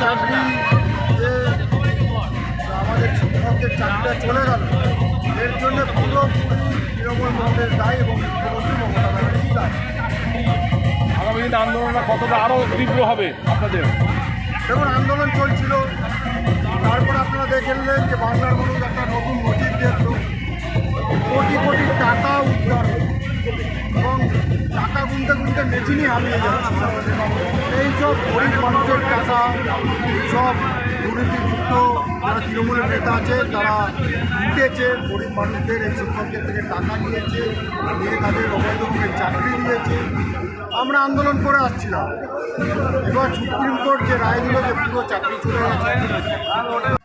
চাকরি যে আমাদের শিক্ষকদের চাকরিটা চলে গেল। এর জন্য পুরোপুরি তৃণমূল কংগ্রেস দায়ী এবং মুখ্যমন্ত্রী মমতা ব্যানার্জি দায়ী। আগামী দিনে আন্দোলনটা কতটা আরও তীব্র হবে আপনাদের? দেখুন আন্দোলন চলছিল। তারপর আপনারা দেখলেন যে বাংলার মানুষ একটা নতুন নজির দেখল। কোটি কোটি টাকা গুনতে মেশিনই হারিয়ে যাচ্ছে। এইসব গরিব মানুষের টাকা সব দুর্নীতিযুক্ত যারা তৃণমূলের নেতা আছে, তারা গরিব মানুষদের এই শিক্ষকদের থেকে টাকা নিয়েছে, নিয়ে তাদের অবৈধভাবে চাকরি দিয়েছে। আমরা আন্দোলন করে আসছিলাম। এবার সুপ্রিম কোর্ট যে রায় দিল যে পুরো চাকরি চলে গেছে।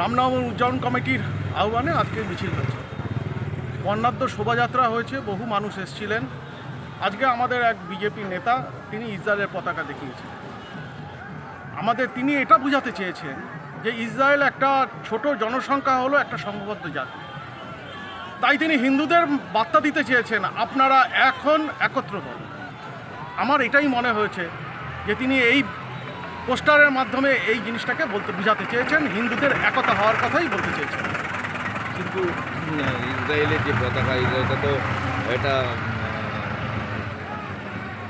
রামনবমী উদযাপন কমিটির আহ্বানে আজকে মিছিল হয়েছে। বর্ণাঢ্য শোভাযাত্রা হয়েছে, বহু মানুষ এসেছিলেন। আজকে আমাদের এক বিজেপি নেতা, তিনি ইসরায়েলের পতাকা দেখিয়েছেন। আমাদের তিনি এটা বোঝাতে চেয়েছেন যে ইসরায়েল একটা ছোট জনসংখ্যা হলো একটা সংঘবদ্ধ জাতি। তাই তিনি হিন্দুদের বার্তা দিতে চেয়েছেন, আপনারা এখন একত্র হন। আমার এটাই মনে হয়েছে যে তিনি এই পোস্টারের মাধ্যমে এই জিনিসটাকে বলতে বোঝাতে চেয়েছেন হিন্দুদের একতা হওয়ার কথাই বলতে চেয়েছেন। কিন্তু ইসরায়েলের যে পতাকা ইসরায়েলটা তো এটা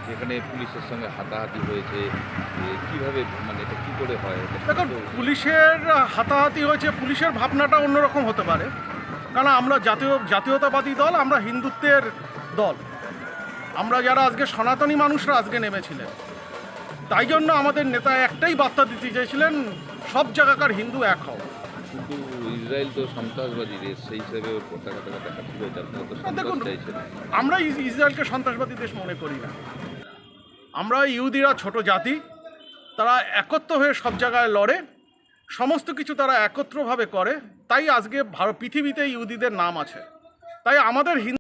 যেখানে পুলিশের সঙ্গে হাতাহাতি হয়েছে কীভাবে মানে এটা কী করে হয়? দেখুন পুলিশের হাতাহাতি হয়েছে পুলিশের ভাবনাটা অন্যরকম হতে পারে। কারণ আমরা জাতীয় জাতীয়তাবাদী দল আমরা হিন্দুত্বের দল। আমরা যারা আজকে সনাতনী মানুষরা আজকে নেমেছিলেন তাই জন্য আমাদের নেতা একটাই বার্তা দিতে চেয়েছিলেন সব জায়গাকার হিন্দু এক হও। কিন্তু ইসরায়েল তো সন্ত্রাসবাদী দেশ সেই হিসাবে ওর পতাকা টাকা দেখা ছিল যে আপনারা তো দেখুন আমরা ইস- ইসরায়েলকে সন্ত্রাসবাদী দেশ মনে করি না। আমরা ইহুদিরা ছোট জাতি তারা একত্র হয়ে সব জায়গায় লড়ে সমস্ত কিছু তারা একত্রভাবে করে তাই আজকে ভারত পৃথিবীতে ইহুদিদের নাম আছে। তাই আমাদের হিন্দু